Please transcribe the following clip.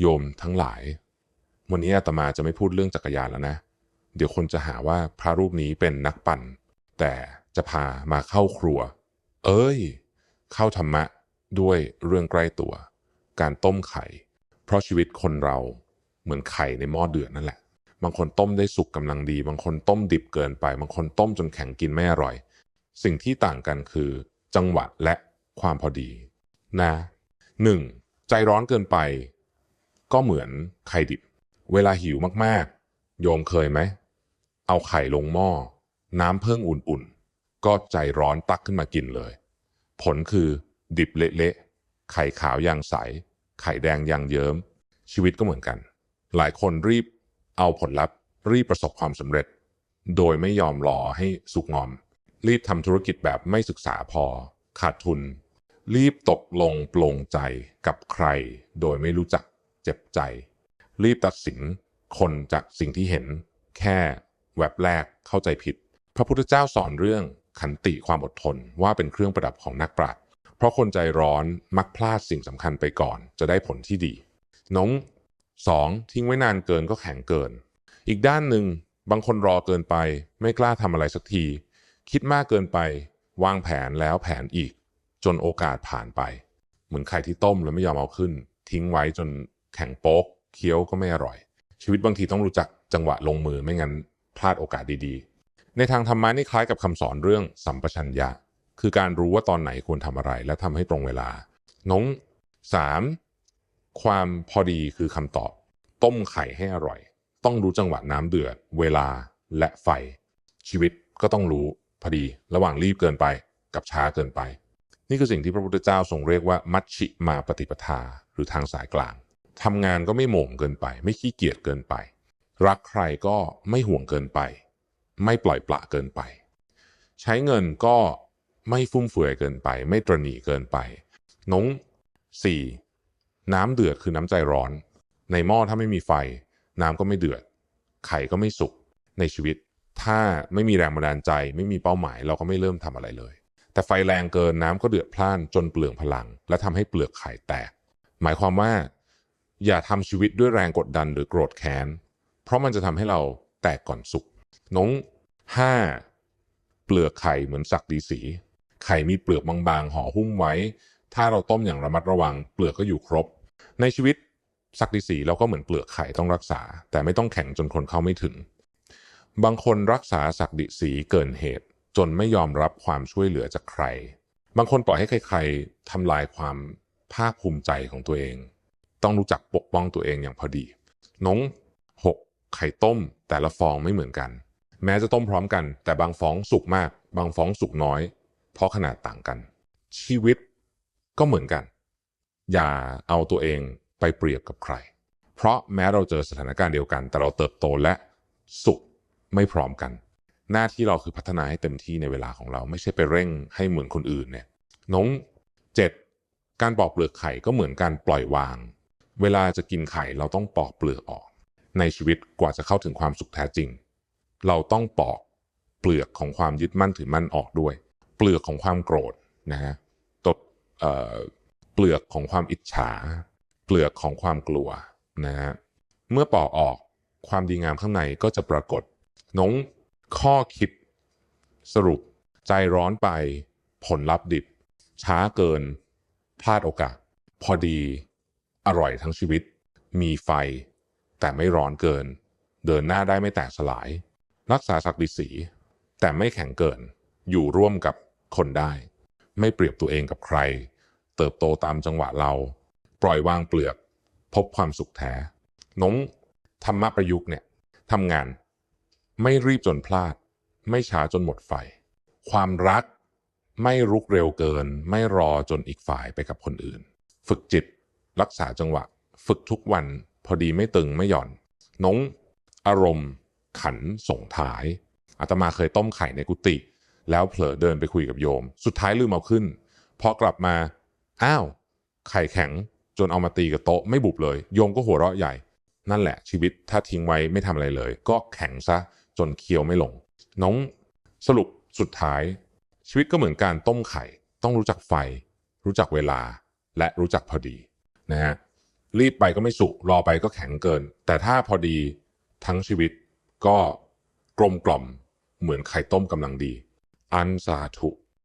โยมทั้งหลาย วันนี้อาตมาจะไม่พูดเรื่องจักรยานแล้วนะ เดี๋ยวคนจะหาว่าพระรูปนี้เป็นนักปั่น แต่จะพามาเข้าครัว เอ้ย เข้าธรรมะด้วยเรื่องใกล้ตัว การต้มไข่ เพราะชีวิตคนเราเหมือนไข่ในหม้อเดือดนั่นแหละ บางคนต้มได้สุกกำลังดี บางคนต้มดิบเกินไป บางคนต้มจนแข็งกินไม่อร่อย สิ่งที่ต่างกันคือ จังหวะและความพอดี นะหนึ่งใจร้อนเกินไป ก็เหมือนไข่ดิบ เวลาหิวมากๆ โยมเคยไหม เอาไข่ลงหม้อ น้ำเพิ่งอุ่นๆ ก็ใจร้อนตักขึ้นมากินเลย ผลคือดิบเละๆ ไข่ขาวยางใส ไข่แดงยางเยิ้ม ชีวิตก็เหมือนกัน หลายคนรีบเอาผลลัพธ์ รีบประสบความสำเร็จ โดยไม่ยอมรอให้สุกงอม รีบทำธุรกิจแบบไม่ศึกษาพอ ขาดทุน รีบตกลงปลงใจกับใคร โดยไม่รู้จัก เจ็บใจ รีบตัดสินคนจากสิ่งที่เห็น แค่แวบแรกเข้าใจผิด พระพุทธเจ้าสอนเรื่องขันติความอดทนว่าเป็นเครื่องประดับของนักปราชญ์เพราะคนใจร้อนมักพลาดสิ่งสำคัญไปก่อน จะได้ผลที่ดีน้องสองทิ้งไว้นานเกินก็แข็งเกิน อีกด้านหนึ่งบางคนรอเกินไป ไม่กล้าทำอะไรสักที คิดมากเกินไป วางแผนแล้วแผนอีก จนโอกาสผ่านไป เหมือนไข่ที่ต้มแล้วไม่ยอมเอาขึ้น ทิ้งไว้จน แข็งโป๊กเคี้ยวก็ไม่อร่อย ชีวิตบางทีต้องรู้จักจังหวะลงมือไม่งั้นพลาดโอกาสดีๆ ในทางธรรมะนี่คล้ายกับคำสอนเรื่องสัมปชัญญะ คือการรู้ว่าตอนไหนควรทำอะไร และทำให้ตรงเวลา น้องสามความพอดีคือคำตอบ ต้มไข่ให้อร่อย ต้องรู้จังหวะน้ำเดือด เวลาและไฟ ชีวิตก็ต้องรู้พอดี ระหว่างรีบเกินไปกับช้าเกินไป นี่คือสิ่งที่พระพุทธเจ้าทรงเรียกว่ามัชชิมาปฏิปทา หรือทางสายกลาง ทำงานก็ไม่โหม่งเกินไป ไม่ขี้เกียจเกินไป รักใครก็ไม่ห่วงเกินไป ไม่ปล่อยปละเกินไป ใช้เงินก็ไม่ฟุ่มเฟือยเกินไป ไม่ตรณีเกินไปน้องสี่น้ำเดือดคือน้ำใจร้อน ในหม้อถ้าไม่มีไฟ น้ำก็ไม่เดือด ไข่ก็ไม่สุกในชีวิต ถ้าไม่มีแรงบันดาลใจ ไม่มีเป้าหมายเราก็ไม่เริ่มทำอะไรเลย แต่ไฟแรงเกินน้ำก็เดือดพล่านจนเปลืองพลัง และทำให้เปลือกไข่แตก หมายความว่า อย่าทำชีวิตด้วยแรงกดดันหรือโกรธแค้น เพราะมันจะทำให้เราแตกก่อนสุกน้องห้าเปลือกไข่เหมือนสักดีสี ไข่มีเปลือกบางๆห่อหุ้มไว้ ถ้าเราต้มอย่างระมัดระวัง เปลือกก็อยู่ครบ ในชีวิตสักดีสีเราก็เหมือนเปลือกไข่ต้องรักษา แต่ไม่ต้องแข็งจนคนเข้าไม่ถึง บางคนรักษาสักดิสีเกินเหตุ จนไม่ยอมรับความช่วยเหลือจากใคร บางคนปล่อยให้ใครๆทำลายความภาคภูมิใจของตัวเอง ต้องรู้จักปกป้องตัวเองอย่างพอดีนงหกไข่ต้มแต่ละฟองไม่เหมือนกัน แม้จะต้มพร้อมกัน แต่บางฟองสุกมาก บางฟองสุกน้อย เพราะขนาดต่างกัน ชีวิตก็เหมือนกัน อย่าเอาตัวเองไปเปรียบกับใคร เพราะแม้เราเจอสถานการณ์เดียวกัน แต่เราเติบโตและสุขไม่พร้อมกัน หน้าที่เราคือพัฒนาให้เต็มที่ในเวลาของเราไม่ใช่ไปเร่งให้เหมือนคนอื่นเนี่ยน้องเจ็ดการปอกเปลือกไข่ก็เหมือนการปล่อยวาง เวลาจะกินไข่เราต้องปอกเปลือกออก ในชีวิตกว่าจะเข้าถึงความสุขแท้จริง เราต้องปอกเปลือกของความยึดมั่นถือมั่นออกด้วย เปลือกของความโกรธนะฮะตดเอ่อเปลือกของความอิจฉา เปลือกของความกลัวนะฮะเมื่อปอกออกความดีงามข้างในก็จะปรากฏน้องข้อคิดสรุปใจร้อนไปผลลัพธ์ดิบ ช้าเกิน พลาดโอกาส พอดี อร่อยทั้งชีวิต มีไฟ แต่ไม่ร้อนเกิน เดินหน้าได้ไม่แตกสลาย รักษาศักดิศรีแต่ไม่แข็งเกิน อยู่ร่วมกับคนได้ ไม่เปรียบตัวเองกับใคร เติบโตตามจังหวะเรา ปล่อยวางเปลือก พบความสุขแท้ น้งธรรมะประยุกต์เนี่ยทำงาน ไม่รีบจนพลาด ไม่ช้าจนหมดไฟ ความรักไม่รุกเร็วเกิน ไม่รอจนอีกฝ่ายไปกับคนอื่น ฝึกจิต รักษาจังหวะ ฝึกทุกวัน พอดีไม่ตึงไม่หย่อน น้องอารมณ์ ขันส่งท้ายอาตมาเคยต้มไข่ในกุฏิแล้วเผลอเดินไปคุยกับโยม สุดท้ายลืมเอาขึ้นพอกลับมา อ้าว ไข่แข็ง จนเอามาตีกับโต๊ะไม่บุบเลย โยมก็หัวเราะใหญ่ นั่นแหละชีวิตถ้าทิ้งไว้ไม่ทำอะไรเลย ก็แข็งซะจนเคี้ยวไม่ลง น้องสรุปสุดท้าย ชีวิตก็เหมือนการต้มไข่ ต้องรู้จักไฟ รู้จักเวลา และรู้จักพอดี นะฮะรีบไปก็ไม่สุกรอไปก็แข็งเกิน แต่ถ้าพอดีทั้งชีวิตก็กลมกล่อมเหมือนไข่ต้มกำลังดี อันสาธุ